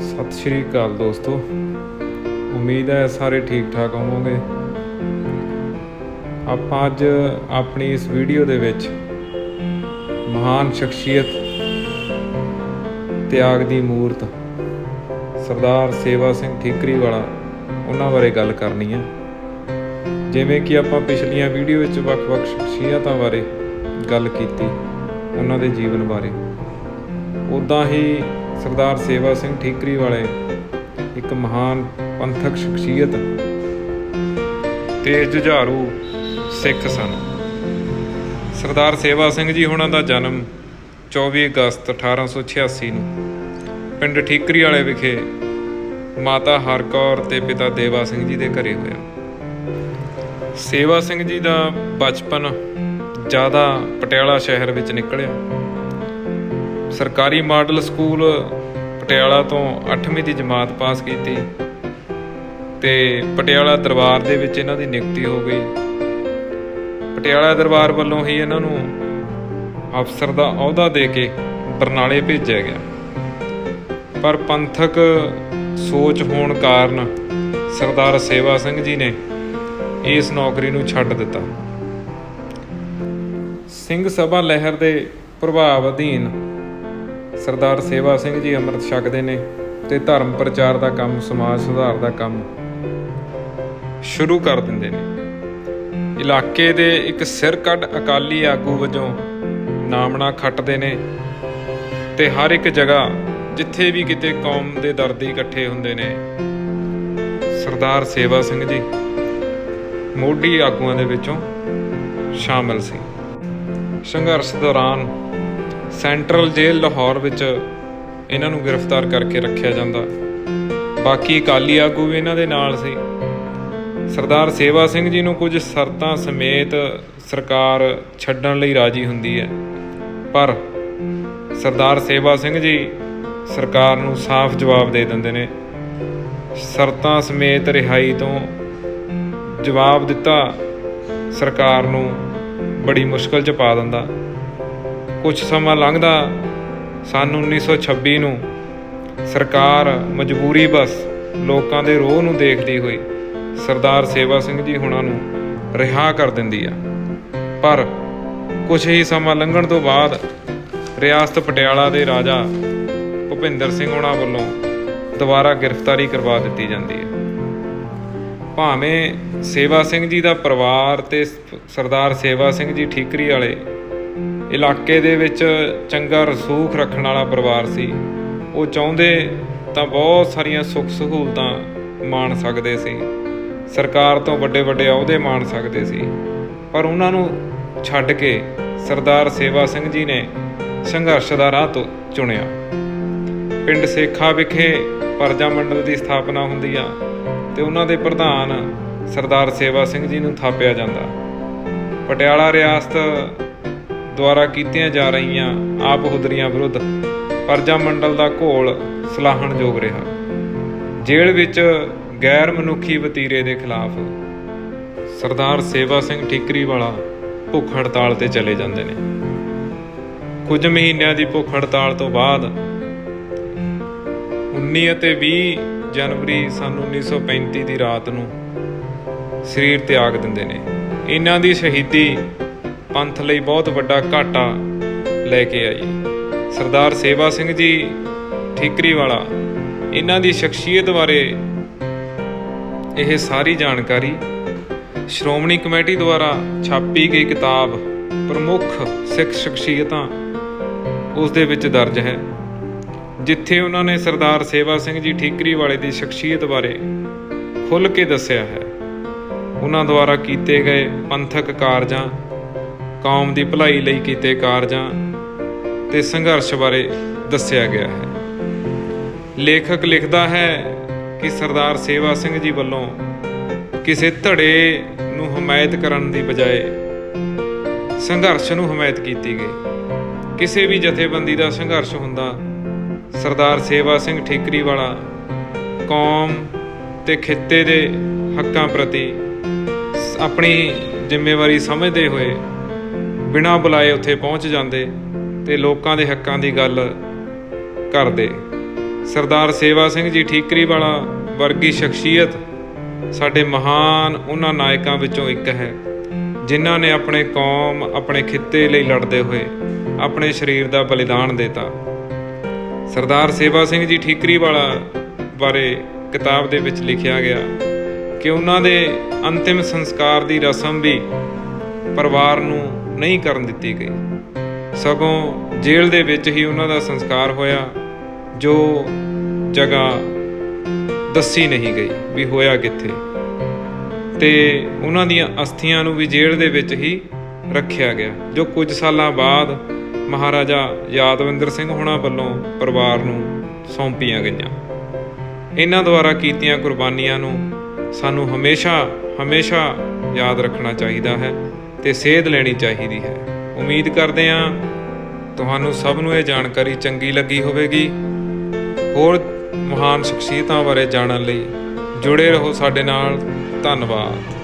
ਸਤਿ ਸ਼੍ਰੀ ਅਕਾਲ ਦੋਸਤੋ। ਉਮੀਦ ਹੈ ਸਾਰੇ ਠੀਕ ਠਾਕ ਹੋਵੋਗੇ। ਆਪਾਂ ਅੱਜ ਆਪਣੀ ਇਸ ਵੀਡੀਓ ਦੇ ਵਿੱਚ ਮਹਾਨ ਸ਼ਖਸੀਅਤ ਤਿਆਗ ਦੀ ਮੂਰਤ ਸਰਦਾਰ ਸੇਵਾ ਸਿੰਘ ਠੀਕਰੀ ਵਾਲਾ ਉਹਨਾਂ ਬਾਰੇ ਗੱਲ ਕਰਨੀ ਹੈ। ਜਿਵੇਂ ਕਿ ਆਪਾਂ ਪਿਛਲੀਆਂ ਵੀਡੀਓ ਵਿੱਚ ਵੱਖ-ਵੱਖ ਸ਼ਖਸੀਅਤਾਂ ਬਾਰੇ ਗੱਲ ਕੀਤੀ, ਉਹਨਾਂ ਦੇ ਜੀਵਨ ਬਾਰੇ। ਉਦਾਂ ਹੀ ਸਰਦਾਰ ਸੇਵਾ ਸਿੰਘ ਠੀਕਰੀ ਵਾਲੇ ਇੱਕ ਮਹਾਨ ਪੰਥਕ ਸ਼ਖਸੀਅਤ ਤੇ ਜੁਝਾਰੂ ਸਿੱਖ ਸਨ। ਸਰਦਾਰ ਸੇਵਾ ਸਿੰਘ ਜੀ ਉਹਨਾਂ ਦਾ ਜਨਮ 24 ਅਗਸਤ 1886 ਨੂੰ ਪਿੰਡ ਠੀਕਰੀ ਵਾਲੇ ਵਿਖੇ ਮਾਤਾ ਹਰਕੌਰ ਤੇ ਪਿਤਾ ਦੇਵਾ ਸਿੰਘ ਜੀ ਦੇ ਘਰੇ ਹੋਇਆ। ਸੇਵਾ ਸਿੰਘ ਜੀ ਦਾ ਬਚਪਨ ਜ਼ਿਆਦਾ ਪਟਿਆਲਾ ਸ਼ਹਿਰ ਵਿੱਚ ਨਿਕਲਿਆ। ਸਰਕਾਰੀ ਮਾਡਲ ਸਕੂਲ ਪਟਿਆਲਾ ਤੋਂ 8ਵੀਂ ਦੀ ਜਮਾਤ ਪਾਸ ਕੀਤੀ ਤੇ ਪਟਿਆਲਾ ਦਰਬਾਰ ਦੇ ਵਿੱਚ ਇਹਨਾਂ ਦੀ ਨਿਯੁਕਤੀ ਹੋ ਗਈ। ਪਟਿਆਲਾ ਦਰਬਾਰ ਵੱਲੋਂ ਹੀ ਇਹਨਾਂ ਨੂੰ ਅਫਸਰ ਦਾ ਅਹੁਦਾ ਦੇ ਕੇ ਬਰਨਾਲੇ ਭੇਜਿਆ ਗਿਆ। ਪਰ ਪੰਥਕ ਸੋਚ ਹੋਣ ਕਾਰਨ ਸਰਦਾਰ ਸੇਵਾ ਸਿੰਘ ਜੀ ਨੇ ਇਸ ਨੌਕਰੀ ਨੂੰ ਛੱਡ ਦਿੱਤਾ। ਸਿੰਘ ਸਭਾ ਲਹਿਰ ਦੇ ਪ੍ਰਭਾਵ ਅਧੀਨ ਸਰਦਾਰ ਸੇਵਾ ਸਿੰਘ ਜੀ ਅੰਮ੍ਰਿਤ ਛਕਦੇ ਨੇ ਤੇ ਧਰਮ ਪ੍ਰਚਾਰ ਦਾ ਕੰਮ, ਸਮਾਜ ਸੁਧਾਰ ਦਾ ਕੰਮ ਸ਼ੁਰੂ ਕਰ ਦਿੰਦੇ ਨੇ। ਇਲਾਕੇ ਦੇ ਇੱਕ ਸਿਰ ਕੱਢ ਅਕਾਲੀ ਆਗੂ ਵਜੋਂ ਨਾਮਣਾ ਖੱਟਦੇ ਨੇ ਤੇ ਹਰ ਇੱਕ ਜਗ੍ਹਾ ਜਿੱਥੇ ਵੀ ਕਿਤੇ ਕੌਮ ਦੇ ਦਰਦੀ ਇਕੱਠੇ ਹੁੰਦੇ ਨੇ, ਸਰਦਾਰ ਸੇਵਾ ਸਿੰਘ ਜੀ ਮੋਢੀ ਆਗੂਆਂ ਦੇ ਵਿੱਚੋਂ ਸ਼ਾਮਲ ਸੀ। ਸੰਘਰਸ਼ ਦੌਰਾਨ ਸੈਂਟਰਲ ਜੇਲ੍ਹ ਲਾਹੌਰ ਵਿੱਚ ਇਹਨਾਂ ਨੂੰ ਗ੍ਰਿਫਤਾਰ ਕਰਕੇ ਰੱਖਿਆ ਜਾਂਦਾ। ਬਾਕੀ ਅਕਾਲੀ ਆਗੂ ਵੀ ਇਹਨਾਂ ਦੇ ਨਾਲ ਸੀ। ਸਰਦਾਰ ਸੇਵਾ ਸਿੰਘ ਜੀ ਨੂੰ ਕੁਝ ਸ਼ਰਤਾਂ ਸਮੇਤ ਸਰਕਾਰ ਛੱਡਣ ਲਈ ਰਾਜੀ ਹੁੰਦੀ ਹੈ। ਪਰ ਸਰਦਾਰ ਸੇਵਾ ਸਿੰਘ ਜੀ ਸਰਕਾਰ ਨੂੰ ਸਾਫ਼ ਜਵਾਬ ਦੇ ਦਿੰਦੇ ਨੇ। ਸ਼ਰਤਾਂ ਸਮੇਤ ਰਿਹਾਈ ਤੋਂ ਜਵਾਬ ਦਿੱਤਾ ਸਰਕਾਰ ਨੂੰ ਬੜੀ ਮੁਸ਼ਕਲ 'ਚ ਪਾ ਦਿੰਦਾ। ਕੁਝ ਸਮਾਂ ਲੰਘਦਾ ਸਨ 1926 ਨੂੰ। ਸਰਕਾਰ ਮਜਬੂਰੀ ਬਸ ਲੋਕਾਂ ਦੇ ਰੋਹ ਨੂੰ ਦੇਖਦੀ ਹੋਈ ਸਰਦਾਰ ਸੇਵਾ ਸਿੰਘ ਜੀ ਹੁਣਾਂ ਨੂੰ ਰਿਹਾ ਕਰ ਦਿੰਦੀ ਆ। ਪਰ ਕੁਝ ਹੀ ਸਮਾਂ ਲੰਘਣ ਤੋਂ ਬਾਅਦ ਰਿਆਸਤ ਪਟਿਆਲਾ ਦੇ ਰਾਜਾ ਭੁਪਿੰਦਰ ਸਿੰਘ ਹੁਣਾਂ ਵੱਲੋਂ ਦੁਬਾਰਾ ਗ੍ਰਿਫਤਾਰੀ ਕਰਵਾ ਦਿੱਤੀ ਜਾਂਦੀ ਹੈ ਭਾਵੇਂ ਸੇਵਾ ਸਿੰਘ ਜੀ ਦਾ ਪਰਿਵਾਰ ਤੇ ਸਰਦਾਰ ਸੇਵਾ ਸਿੰਘ ਜੀ ਠੀਕਰੀ ਵਾਲੇ ਇਲਾਕੇ ਦੇ ਵਿੱਚ ਚੰਗਾ ਰਸੂਖ ਰੱਖਣ ਵਾਲਾ ਪਰਿਵਾਰ ਸੀ। ਉਹ ਚਾਹੁੰਦੇ ਤਾਂ ਬਹੁਤ ਸਾਰੀਆਂ ਸੁੱਖ ਸਹੂਲਤਾਂ ਮਾਣ ਸਕਦੇ ਸੀ। ਸਰਕਾਰ ਤੋਂ ਵੱਡੇ ਵੱਡੇ ਅਹੁਦੇ ਮਾਣ ਸਕਦੇ ਸੀ। ਪਰ ਉਹਨਾਂ ਨੂੰ ਛੱਡ ਕੇ ਸਰਦਾਰ ਸੇਵਾ ਸਿੰਘ ਜੀ ਨੇ ਸੰਘਰਸ਼ ਦਾ ਰਾਹ ਤੋਂ, ਚੁਣਿਆ। ਪਿੰਡ ਸੇਖਾ ਵਿਖੇ ਪਰਜਾ ਮੰਡਲ ਦੀ ਸਥਾਪਨਾ ਹੁੰਦੀ ਆ ਤੇ ਉਹਨਾਂ ਦੇ ਪ੍ਰਧਾਨ ਸਰਦਾਰ ਸੇਵਾ ਸਿੰਘ ਜੀ ਨੂੰ ਥਾਪਿਆ ਜਾਂਦਾ। ਪਟਿਆਲਾ ਰਿਆਸਤ ਦੁਆਰਾ ਕੀਤੀਆਂ ਜਾ ਰਹੀਆਂ ਆਪ ਹੁਦਰੀਆਂ ਵਿਰੁੱਧ ਪਰਜਾ ਮੰਡਲ ਦਾ ਘੋਲ ਸਲਾਹਣਯੋਗ ਰਿਹਾ। ਜੇਲ੍ਹ ਵਿੱਚ ਗੈਰ ਮਨੁੱਖੀ ਵਤੀਰੇ ਦੇ ਖਿਲਾਫ ਸਰਦਾਰ ਸੇਵਾ ਸਿੰਘ ਠੀਕਰੀ ਵਾਲਾ ਭੁੱਖ ਹੜਤਾਲ ਤੇ ਚਲੇ ਜਾਂਦੇ ਨੇ। ਕੁਝ ਮਹੀਨਿਆਂ ਦੀ ਭੁੱਖ ਹੜਤਾਲ ਤੋਂ ਬਾਅਦ 19 ਅਤੇ 20 ਜਨਵਰੀ ਸਨ 1935 ਦੀ ਰਾਤ ਨੂੰ ਸਰੀਰ ਤਿਆਗ ਦਿੰਦੇ ਨੇ। ਇਹਨਾਂ ਦੀ ਸ਼ਹੀਦੀ ਪੰਥ ਲਈ ਬਹੁਤ ਵੱਡਾ ਘਾਟਾ ਲੈ ਕੇ ਆਈ। ਸਰਦਾਰ ਸੇਵਾ ਸਿੰਘ ਜੀ ਠੀਕਰੀ ਵਾਲਾ, ਇਹਨਾਂ ਦੀ ਸ਼ਖਸੀਅਤ ਬਾਰੇ ਇਹ ਸਾਰੀ ਜਾਣਕਾਰੀ ਸ਼੍ਰੋਮਣੀ ਕਮੇਟੀ ਦੁਆਰਾ ਛਾਪੀ ਗਈ ਕਿਤਾਬ ਪ੍ਰਮੁੱਖ ਸਿੱਖ ਸ਼ਖਸੀਅਤਾਂ ਉਸ ਦੇ ਵਿੱਚ ਦਰਜ ਹੈ, ਜਿੱਥੇ ਉਹਨਾਂ ਨੇ ਸਰਦਾਰ ਸੇਵਾ ਸਿੰਘ ਜੀ ਠੀਕਰੀ ਵਾਲੇ ਦੀ ਸ਼ਖਸੀਅਤ ਬਾਰੇ ਖੁੱਲ੍ਹ ਕੇ ਦੱਸਿਆ ਹੈ। ਉਹਨਾਂ ਦੁਆਰਾ ਕੀਤੇ ਗਏ ਪੰਥਕ ਕਾਰਜਾਂ ਕੌਮ ਦੀ ਭਲਾਈ ਲਈ ਕੀਤੇ ਕਾਰਜਾਂ ਤੇ ਸੰਘਰਸ਼ ਬਾਰੇ ਦੱਸਿਆ ਗਿਆ ਹੈ। ਲੇਖਕ ਲਿਖਦਾ ਹੈ ਕਿ ਸਰਦਾਰ ਸੇਵਾ ਸਿੰਘ ਜੀ ਵੱਲੋਂ ਕਿਸੇ ਧੜੇ ਨੂੰ ਹਮਾਇਤ ਕਰਨ ਦੀ ਬਜਾਏ ਸੰਘਰਸ਼ ਨੂੰ ਹਮਾਇਤ ਕੀਤੀ ਗਈ। ਕਿਸੇ ਵੀ ਜਥੇਬੰਦੀ ਦਾ ਸੰਘਰਸ਼ ਹੁੰਦਾ ਸਰਦਾਰ ਸੇਵਾ ਸਿੰਘ ਠੀਕਰੀ ਵਾਲਾ ਕੌਮ ਤੇ ਖਿੱਤੇ ਦੇ ਹੱਕਾਂ ਪ੍ਰਤੀ ਆਪਣੀ ਜ਼ਿੰਮੇਵਾਰੀ ਸਮਝਦੇ ਹੋਏ ਬਿਨਾਂ ਬੁਲਾਏ ਉੱਥੇ ਪਹੁੰਚ ਜਾਂਦੇ ਤੇ ਲੋਕਾਂ ਦੇ ਹੱਕਾਂ ਦੀ ਗੱਲ ਕਰਦੇ। ਸਰਦਾਰ ਸੇਵਾ ਸਿੰਘ ਜੀ ਠੀਕਰੀ ਵਾਲਾ ਵਰਗੀ ਸ਼ਖਸੀਅਤ ਸਾਡੇ ਮਹਾਨ ਉਹਨਾਂ ਨਾਇਕਾਂ ਵਿੱਚੋਂ ਇੱਕ ਹੈ, ਜਿਨ੍ਹਾਂ ਨੇ ਆਪਣੇ ਕੌਮ ਆਪਣੇ ਖਿੱਤੇ ਲਈ ਲੜਦੇ ਹੋਏ ਆਪਣੇ ਸਰੀਰ ਦਾ ਬਲੀਦਾਨ ਦਿੱਤਾ। ਸਰਦਾਰ ਸੇਵਾ ਸਿੰਘ ਜੀ ਠੀਕਰੀ ਵਾਲਾ ਬਾਰੇ ਕਿਤਾਬ ਦੇ ਵਿੱਚ ਲਿਖਿਆ ਗਿਆ ਕਿ ਉਹਨਾਂ ਦੇ ਅੰਤਿਮ ਸੰਸਕਾਰ ਦੀ ਰਸਮ ਵੀ ਪਰਿਵਾਰ ਨੂੰ ਨਹੀਂ ਕਰਨ ਦਿੱਤੀ ਗਈ। ਸਗੋਂ ਜੇਲ੍ਹ ਦੇ ਵਿੱਚ ਹੀ ਉਹਨਾਂ ਦਾ ਸੰਸਕਾਰ ਹੋਇਆ, ਜੋ ਜਗ੍ਹਾ ਦੱਸੀ ਨਹੀਂ ਗਈ ਵੀ ਹੋਇਆ ਕਿੱਥੇ। ਤੇ ਉਹਨਾਂ ਦੀਆਂ ਅਸਥੀਆਂ ਨੂੰ ਵੀ ਜੇਲ੍ਹ ਦੇ ਵਿੱਚ ਹੀ ਰੱਖਿਆ ਗਿਆ, ਜੋ ਕੁਝ ਸਾਲਾਂ ਬਾਅਦ ਮਹਾਰਾਜਾ ਯਾਦਵਿੰਦਰ ਸਿੰਘ ਹੁਣਾਂ ਵੱਲੋਂ ਪਰਿਵਾਰ ਨੂੰ ਸੌਂਪੀਆਂ ਗਈਆਂ। ਇਹਨਾਂ ਦੁਆਰਾ ਕੀਤੀਆਂ ਕੁਰਬਾਨੀਆਂ ਨੂੰ ਸਾਨੂੰ ਹਮੇਸ਼ਾ ਹਮੇਸ਼ਾ ਯਾਦ ਰੱਖਣਾ ਚਾਹੀਦਾ ਹੈ। ਤੇ ਸੇਧ ਲੈਣੀ ਚਾਹੀਦੀ ਹੈ। ਉਮੀਦ ਕਰਦੇ ਹਾਂ ਤੁਹਾਨੂੰ ਸਭ ਨੂੰ ਇਹ ਜਾਣਕਾਰੀ ਚੰਗੀ ਲੱਗੀ ਹੋਵੇਗੀ। ਹੋਰ ਮਹਾਨ ਸ਼ਖਸੀਅਤਾਂ ਬਾਰੇ ਜਾਣਨ ਲਈ ਜੁੜੇ ਰਹੋ ਸਾਡੇ ਨਾਲ। ਧੰਨਵਾਦ।